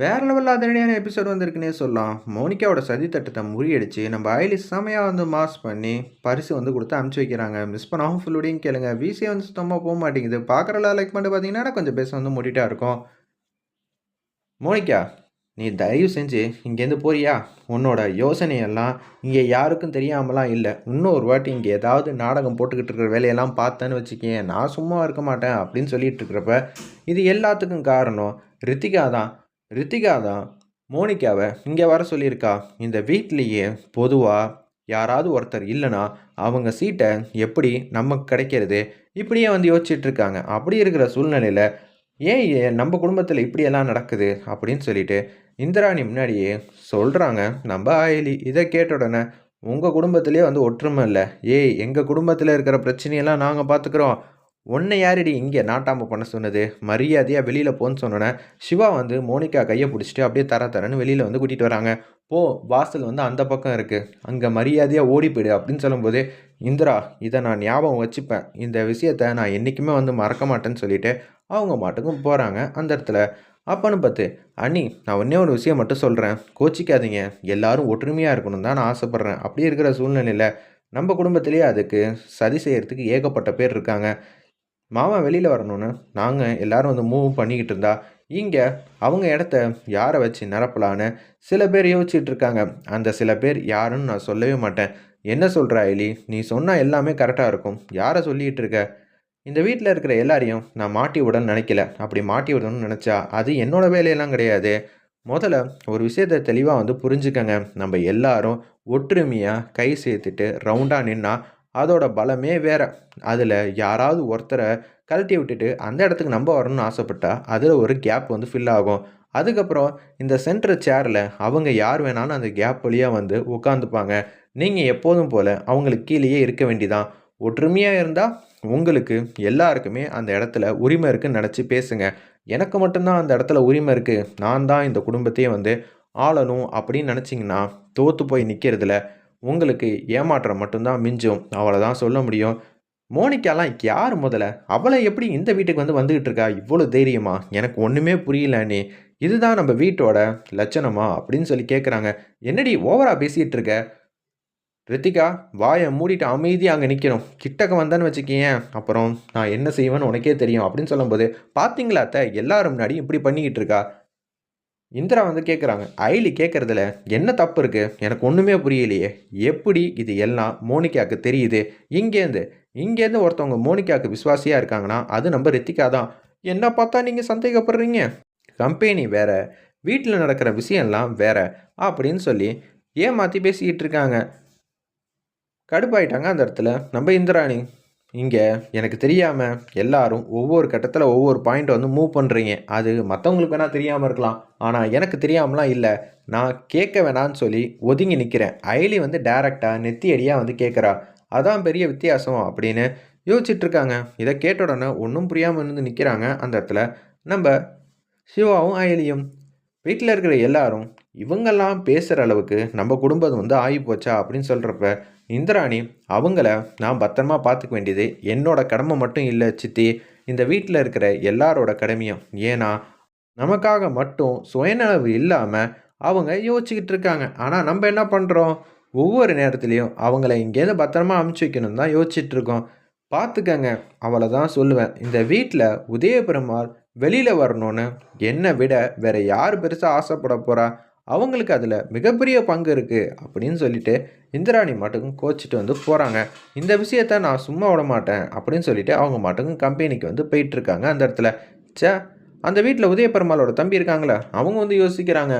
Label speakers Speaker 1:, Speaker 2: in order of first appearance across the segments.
Speaker 1: வேற லெவலில் அதிரடியான எபிசோட் வந்திருக்குன்னே சொல்லலாம். மோனிகாவோட சதி தட்டத்தை முறியடிச்சு நம்ம ஐலி செமையாக வந்து மாஸ் பண்ணி பரிசு வந்து கொடுத்து அனுப்பிச்சி வைக்கிறாங்க. மிஸ் பண்ணாமல் ஃபுல்லோடையும் கேளுங்க. விசியை வந்து சுத்தமாக போக மாட்டேங்குது. பார்க்குறல லைக் பண்ணிட்டு பார்த்தீங்கன்னா கொஞ்சம் பேச வந்து மூடிட்டா இருக்கும். மோனிகா நீ தயவு செஞ்சு இங்கேருந்து போறியா? உன்னோட யோசனையெல்லாம் இங்கே யாருக்கும் தெரியாமலாம் இல்லை. இன்னொரு வாட்டி இங்கே ஏதாவது நாடகம் போட்டுக்கிட்டு இருக்கிற வேலையெல்லாம் பார்த்தேன்னு வச்சுக்கேன். நான் சும்மா இருக்க மாட்டேன் அப்படின்னு சொல்லிட்டு இருக்கிறப்ப இது எல்லாத்துக்கும் காரணம் ரித்திகா தான். ரித்திகா தான் மோனிகாவை இங்கே வர சொல்லியிருக்கா. இந்த வீட்லேயே பொதுவாக யாராவது ஒருத்தர் இல்லைன்னா அவங்க சீட்டை எப்படி நமக்கு கிடைக்கிறது? இப்படியே வந்து யோசிச்சுட்டு இருக்காங்க அப்படி இருக்கிற சூழ்நிலையில் ஏன் ஏன் நம்ம குடும்பத்தில் இப்படியெல்லாம் நடக்குது? அப்படின்னு சொல்லிட்டு இந்திராணி முன்னாடியே சொல்கிறாங்க நம்ம ஆயிலி இதை கேட்ட உடனே உங்கள் குடும்பத்திலே வந்து ஒற்றுமை இல்லை. ஏய் எங்கள் குடும்பத்தில் இருக்கிற பிரச்சனையெல்லாம் நாங்கள் பார்த்துக்குறோம் உன்னை யாரடி இங்கே நாட்டாமல் பண்ண சொன்னது? மரியாதையாக வெளியில் போன்னு சொன்னோன்னே சிவா வந்து மோனிகா கையை பிடிச்சிட்டு அப்படியே தர தரன்னு வெளியில் வந்து கூட்டிகிட்டு வராங்க. போ வாசல் வந்து அந்த பக்கம் இருக்குது அங்கே மரியாதையாக ஓடி போயிடு அப்படின்னு சொல்லும்போது இந்திரா இதை நான் ஞாபகம் வச்சுப்பேன். இந்த விஷயத்த நான் என்றைக்குமே வந்து மறக்க மாட்டேன்னு சொல்லிட்டு அவங்க மாட்டுக்கும் போகிறாங்க அந்த இடத்துல. அப்பன்னு பார்த்து அண்ணி நான் ஒன்றே ஒரு விஷயம் மட்டும் சொல்கிறேன் கோச்சிக்காதீங்க. எல்லாரும் ஒற்றுமையாக இருக்கணும் தான் நான் ஆசைப்பட்றேன். அப்படி இருக்கிற சூழ்நிலையில் நம்ம குடும்பத்திலேயே அதுக்கு சதி செய்கிறதுக்கு ஏகப்பட்ட பேர் இருக்காங்க. மாமா வெளியில் வரணும்னு நாங்கள் எல்லாரும் வந்து மூவ் பண்ணிக்கிட்டு இருந்தா இங்கே அவங்க இடத்த யாரை வச்சு நிரப்பலான்னு சில பேர் யோசிச்சுட்டு இருக்காங்க. அந்த சில பேர் யாருன்னு நான் சொல்லவே மாட்டேன். என்ன சொல்கிற ஐலி நீ சொன்னால் எல்லாமே கரெக்டாக இருக்கும். யாரை சொல்லிகிட்டு இருக்க? இந்த வீட்டில் இருக்கிற எல்லாரையும் நான் மாட்டி விடணும்னு நினைக்கல. அப்படி மாட்டி விடணும்னு நினச்சா அது என்னோட வேலையெல்லாம் கிடையாது. முதல்ல ஒரு விஷயத்தை தெளிவாக வந்து புரிஞ்சுக்கங்க. நம்ம எல்லாரும் ஒற்றுமையாக கை சேர்த்துட்டு ரவுண்டாக நின்னா அதோட பலமே வேறு. அதில் யாராவது ஒருத்தரை கழட்டி விட்டுட்டு அந்த இடத்துக்கு நம்ம வரணும்னு ஆசைப்பட்டா அதில் ஒரு கேப் வந்து ஃபில் ஆகும். அதுக்கப்புறம் இந்த சென்டர் சேரில் அவங்க யார் வேணாலும் அந்த கேப் வழியாக வந்து உட்காந்துப்பாங்க நீங்கள் எப்போதும் போல் அவங்களுக்கு கீழேயே இருக்க வேண்டிதான். ஒற்றுமையாக இருந்தால் உங்களுக்கு எல்லாருக்குமே அந்த இடத்துல உரிமை இருக்குன்னு நினச்சி பேசுங்க. எனக்கு மட்டும்தான் அந்த இடத்துல உரிமை இருக்குது நான் தான் இந்த குடும்பத்தையே வந்து ஆளணும் அப்படின்னு நினச்சிங்கன்னா தோற்று போய் நிற்கிறதுல உங்களுக்கு ஏமாற்றம் மட்டும்தான் மிஞ்சும். அவளை தான் சொல்ல முடியும். மோனிகாலாம் யார் முதல்ல? அவளை எப்படி இந்த வீட்டுக்கு வந்து வந்துக்கிட்டு இருக்கா? இவ்வளோ தைரியமா? எனக்கு ஒன்றுமே புரியல இதுதான் நம்ம வீட்டோட லட்சணமா? அப்படின்னு சொல்லி கேட்குறாங்க என்னடி ஓவரா பேசிகிட்டு இருக்க? ரித்திகா வாயை மூடிட்டு அமைதியாக அங்கே நிற்கணும் கிட்டக்க வந்தேன்னு வச்சுக்கேன் அப்புறம் நான் என்ன செய்வேன்னு உனக்கே தெரியும் அப்படின்னு சொல்லும்போது பார்த்தீங்களா அத்தை? எல்லாரும் முன்னாடி இப்படி பண்ணிக்கிட்டு இருக்கா? இந்திரா வந்து கேட்குறாங்க ஐலி கேட்குறதுல என்ன தப்பு இருக்குது எனக்கு ஒன்றுமே புரியலையே. எப்படி இது எல்லாம் மோனிகாவுக்கு தெரியுது? இங்கேருந்து இங்கேருந்து ஒருத்தவங்க மோனிகாவுக்கு விசுவாசியாக இருக்காங்கன்னா அது நம்ம ரித்திகா தான். என்ன பார்த்தா நீங்கள் சந்தேகப்படுறீங்க? கம்பெனி வேறு வீட்டில் நடக்கிற விஷயம்லாம் வேற அப்படின்னு சொல்லி ஏமாற்றி பேசிக்கிட்டு இருக்காங்க. கடுப்பாயிட்டாங்க அந்த இடத்துல. நம்ம இந்திராணி. இங்கே எனக்கு தெரியாமல் எல்லாரும் ஒவ்வொரு கட்டத்தில் ஒவ்வொரு பாயிண்ட் வந்து மூவ் பண்ணுறீங்க அது மற்றவங்களுக்கு வேணால் தெரியாமல் இருக்கலாம். ஆனால் எனக்கு தெரியாமலாம் இல்லை. நான் கேட்க வேணான்னு சொல்லி ஒதுங்கி நிற்கிறேன் ஐலி வந்து டேரெக்டாக நெத்தியடியாக வந்து கேட்குறா அதான் பெரிய வித்தியாசம் அப்படின்னு யோசிச்சுட்ருக்காங்க இதை கேட்ட உடனே ஒன்றும் புரியாமல் இருந்து நிற்கிறாங்க அந்த இடத்துல. நம்ம சிவாவும் அயலியும் வீட்டில் இருக்கிற எல்லாரும் இவங்கெல்லாம் பேசுகிற அளவுக்கு நம்ம குடும்பம் வந்து ஆகி போச்சா அப்படின்னு சொல்கிறப்ப இந்திராணி அவங்கள நான் பத்திரமா பார்த்துக்க வேண்டியது என்னோட கடமை மட்டும் இல்லை சித்தி. இந்த வீட்டில் இருக்கிற எல்லாரோட கடமையும். ஏன்னா நமக்காக மட்டும் சுயநலவு இல்லாமல் அவங்க யோசிச்சுக்கிட்டு இருக்காங்க. ஆனால் நம்ம என்ன பண்ணுறோம் ஒவ்வொரு நேரத்துலையும் அவங்கள இங்கேருந்து பத்திரமா அமுச்சு வைக்கணும் தான் யோசிச்சுட்ருக்கோம் பார்த்துக்கங்க அவளை தான் சொல்லுவேன். இந்த வீட்டில் உதயபெருமாள் வெளியில் வரணும்னு என்னை விட வேற யார் பெருசாக ஆசைப்பட போகிறா அவங்களுக்கு அதில் மிகப்பெரிய பங்கு இருக்குது அப்படின்னு சொல்லிட்டு இந்திராணி மாட்டுக்கும் கோச்சிட்டு வந்து போகிறாங்க இந்த விஷயத்த நான் சும்மா விட மாட்டேன் அப்படின்னு சொல்லிட்டு அவங்க மாட்டுக்கும் கம்பெனிக்கு வந்து போயிட்டுருக்காங்க அந்த இடத்துல. சே அந்த வீட்டில் உதயபெருமாளோட தம்பி இருக்காங்களே அவங்க வந்து யோசிக்கிறாங்க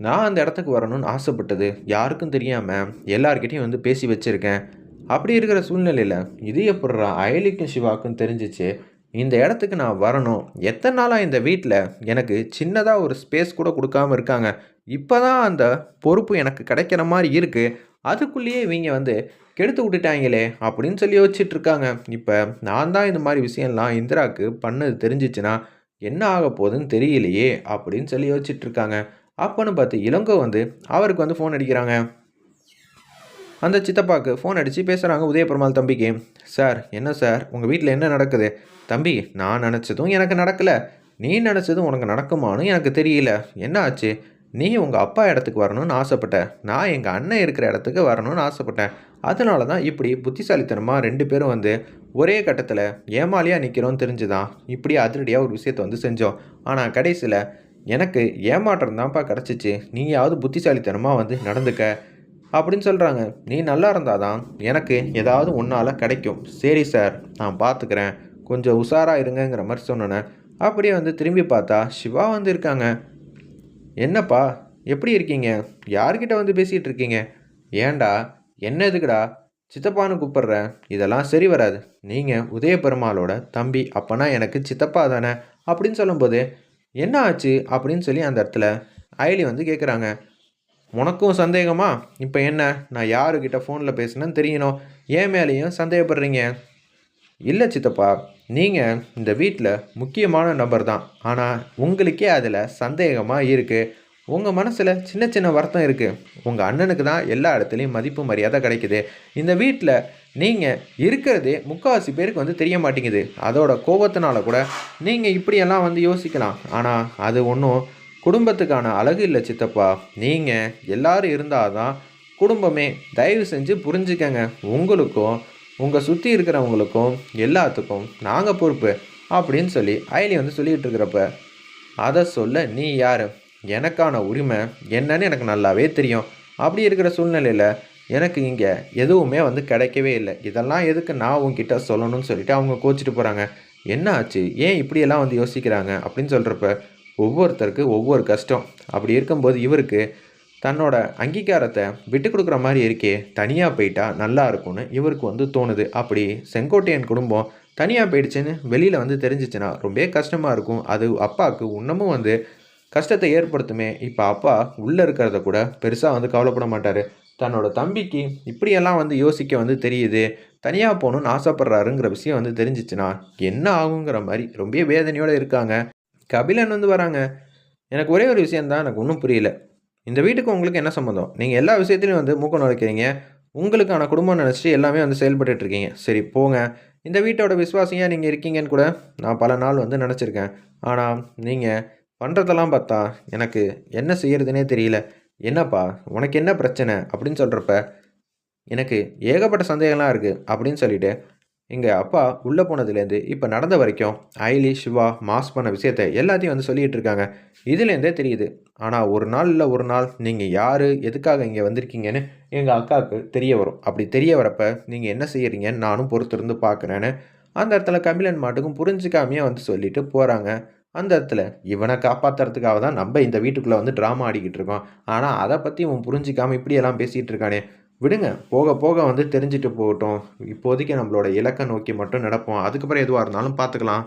Speaker 1: நான் அந்த இடத்துக்கு வரணும்னு ஆசைப்பட்டது யாருக்கும் தெரியாமல் எல்லார்கிட்டையும் வந்து பேசி வச்சுருக்கேன். அப்படி இருக்கிற சூழ்நிலையில் இது எப்படிறா அயலிக்கும் சிவாக்கும் தெரிஞ்சிச்சு? இந்த இடத்துக்கு நான் வரணும். எத்தனை நாளாக இந்த வீட்டில் எனக்கு சின்னதாக ஒரு ஸ்பேஸ் கூட கொடுக்காம இருக்காங்க. இப்போ தான் அந்த பொறுப்பு எனக்கு கிடைக்கிற மாதிரி இருக்குது அதுக்குள்ளேயே இவங்க வந்து கெடுத்து விட்டுட்டாங்களே அப்படின்னு சொல்லி யோசிச்சுட்ருக்காங்க இப்போ நான் தான் இந்த மாதிரி விஷயம்லாம் இந்திராவுக்கு பண்ணது தெரிஞ்சிச்சுன்னா என்ன ஆக போகுதுன்னு தெரியலையே அப்படின்னு சொல்லி யோசிச்சுட்ருக்காங்க அப்போன்னு பார்த்து இளங்கோ வந்து அவருக்கு வந்து ஃபோன் அடிக்கிறாங்க. அந்த சித்தப்பாவுக்கு ஃபோன் அடித்து பேசுகிறாங்க உதயபெருமாள் தம்பிக்கு. சார் என்ன சார்? உங்கள் வீட்டில் என்ன நடக்குது? தம்பி நான் நினச்சதும் எனக்கு நடக்கலை. நீ நினச்சதும் உனக்கு நடக்குமான்னு எனக்கு தெரியல. என்ன ஆச்சு? நீ உங்கள் அப்பா இடத்துக்கு வரணும்னு ஆசைப்பட்டேன் நான் எங்கள் அண்ணன் இருக்கிற இடத்துக்கு வரணும்னு ஆசைப்பட்டேன். அதனால தான் இப்படி புத்திசாலித்தனமாக ரெண்டு பேரும் வந்து ஒரே கட்டத்தில் ஏமாலியாக நிற்கிறோன்னு தெரிஞ்சுதான் இப்படி அதிரடியாக ஒரு விஷயத்தை வந்து செஞ்சோம். ஆனால் கடைசியில் எனக்கு ஏமாற்றம் தான்ப்பா கிடச்சிச்சு. நீயாவது புத்திசாலித்தனமாக வந்து நடந்துக்க அப்படின்னு சொல்கிறாங்க நீ நல்லா இருந்தால் தான் எனக்கு ஏதாவது உன்னால் கிடைக்கும். சரி சார் நான் பார்த்துக்கிறேன் கொஞ்சம் உஷாராக இருங்கங்கிற மாதிரி சொன்னேன். அப்படியே வந்து திரும்பி பார்த்தா சிவா வந்து இருக்காங்க. என்னப்பா எப்படி இருக்கீங்க? யார்கிட்ட வந்து பேசிகிட்டு இருக்கீங்க? ஏன்டா என்ன எதுக்குடா? சித்தப்பான்னு கூப்பிட்றேன் இதெல்லாம் சரி வராது. நீங்கள் உதய பெருமாளோட தம்பி அப்போனா எனக்கு சித்தப்பா தானே? அப்படின்னு சொல்லும்போது என்ன ஆச்சு அப்படின்னு சொல்லி அந்த இடத்துல அயலி வந்து கேட்குறாங்க உனக்கும் சந்தேகமா? இப்போ என்ன? நான் யாருக்கிட்ட ஃபோனில் பேசுனேன்னு தெரியணும். ஏன் மேலேயும் சந்தேகப்படுறீங்க? இல்லை சித்தப்பா நீங்கள் இந்த வீட்டில் முக்கியமான நபர் தான். ஆனால் உங்களுக்கே அதில் சந்தேகமாக இருக்குது உங்கள் மனசில் சின்ன சின்ன வருத்தம் இருக்குது உங்கள் அண்ணனுக்கு தான் எல்லா இடத்துலையும் மதிப்பு மரியாதை கிடைக்குது. இந்த வீட்டில் நீங்கள் இருக்கிறதே முக்கால்வாசி பேருக்கு வந்து தெரிய மாட்டேங்குது. அதோட கோபத்தினால கூட நீங்கள் இப்படியெல்லாம் வந்து யோசிக்கலாம். ஆனால் அது ஒன்றும் குடும்பத்துக்கான அழகு இல்லை சித்தப்பா. நீங்கள் எல்லாரும் இருந்தால் தான் குடும்பமே தயவு செஞ்சு புரிஞ்சுக்கங்க. உங்களுக்கும் உங்கள் சுற்றி இருக்கிறவங்களுக்கும் எல்லாத்துக்கும் நாங்கள் பொறுப்பு அப்படின்னு சொல்லி அயலி வந்து சொல்லிகிட்டு இருக்கிறப்ப அதை சொல்ல நீ யார்? எனக்கான உரிமை என்னன்னு எனக்கு நல்லாவே தெரியும். அப்படி இருக்கிற சூழ்நிலையில் எனக்கு இங்கே எதுவுமே வந்து கிடைக்கவே இல்லை. இதெல்லாம் எதுக்கு நான் உங்ககிட்ட சொல்லணும்னு சொல்லிட்டு அவங்க கோச்சிட்டு போகிறாங்க என்ன ஆச்சு? ஏன் இப்படியெல்லாம் வந்து யோசிக்கிறாங்க? அப்படின்னு சொல்கிறப்ப ஒவ்வொருத்தருக்கு ஒவ்வொரு கஷ்டம். அப்படி இருக்கும்போது இவருக்கு தன்னோட அங்கீகாரத்தை விட்டு கொடுக்குற மாதிரி இருக்கே தனியாக போயிட்டா நல்லா இருக்கும்னு இவருக்கு வந்து தோணுது. அப்படி செங்கோட்டையன் குடும்பம் தனியாக போயிடுச்சுன்னு வெளியில் வந்து தெரிஞ்சிச்சுன்னா ரொம்ப கஷ்டமாக இருக்கும். அது அப்பாவுக்கு இன்னமும் வந்து கஷ்டத்தை ஏற்படுத்துமே. இப்போ அப்பா உள்ளே இருக்கிறத கூட பெருசாக வந்து கவலைப்பட மாட்டார். தன்னோட தம்பிக்கு இப்படியெல்லாம் வந்து யோசிக்க வந்து தெரியுது. தனியாக போகணுன்னு ஆசைப்படுறாருங்கிற விஷயம் வந்து தெரிஞ்சிச்சுன்னா என்ன ஆகுங்கிற மாதிரி ரொம்ப வேதனையோடு இருக்காங்க. கபிலன் வந்து வராங்க. எனக்கு ஒரே ஒரு விஷயந்தான் எனக்கு ஒன்றும் புரியல. இந்த வீட்டுக்கு உங்களுக்கு என்ன சம்மந்தம் நீங்கள் எல்லா விஷயத்துலையும் வந்து மூக்கம் நுழைக்கிறீங்க. உங்களுக்கான குடும்பம் நினச்சிட்டு எல்லாமே வந்து செயல்பட்டு இருக்கீங்க. சரி போங்க. இந்த வீட்டோட விசுவாசியாக நீங்கள் இருக்கீங்கன்னு கூட நான் பல நாள் வந்து நினச்சிருக்கேன். ஆனால் நீங்கள் பண்ணுறதெல்லாம் பார்த்தா எனக்கு என்ன செய்யறதுனே தெரியல. என்னப்பா உனக்கு என்ன பிரச்சனை? அப்படின்னு சொல்கிறப்ப எனக்கு ஏகப்பட்ட சந்தேகம்லாம் இருக்குது அப்படின்னு சொல்லிட்டு எங்கள் அப்பா உள்ளே போனதுலேருந்து இப்போ நடந்த வரைக்கும் ஐலி சிவா மாஸ் பண்ண விஷயத்த எல்லாத்தையும் வந்து சொல்லிகிட்டு இருக்காங்க. இதுலேருந்தே தெரியுது. ஆனால் ஒரு நாள் இல்லை ஒரு நாள் நீங்கள் யார் எதுக்காக இங்கே வந்திருக்கீங்கன்னு எங்கள் அக்காவுக்கு தெரிய வரும். அப்படி தெரிய வரப்ப நீங்கள் என்ன செய்கிறீங்கன்னு நானும் பொறுத்திருந்து பார்க்குறேன்னு அந்த இடத்துல கபிலன் மாட்டுக்கும் புரிஞ்சிக்காமையே வந்து சொல்லிட்டு போகிறாங்க அந்த இடத்துல இவனை காப்பாற்றுறதுக்காக தான் நம்ம இந்த வீட்டுக்குள்ளே வந்து ட்ராமா ஆடிக்கிட்டு இருக்கோம். ஆனால் அதை பற்றி இவன் புரிஞ்சிக்காமல் இப்படியெல்லாம் பேசிகிட்டு இருக்கானே. விடுங்க. போக போக வந்து தெரிஞ்சுட்டு போகட்டும். இப்போதைக்கு நம்மளோட இலக்கை நோக்கி மட்டும் நடப்போம். அதுக்கப்புறம் எதுவாக இருந்தாலும் பார்த்துக்கலாம்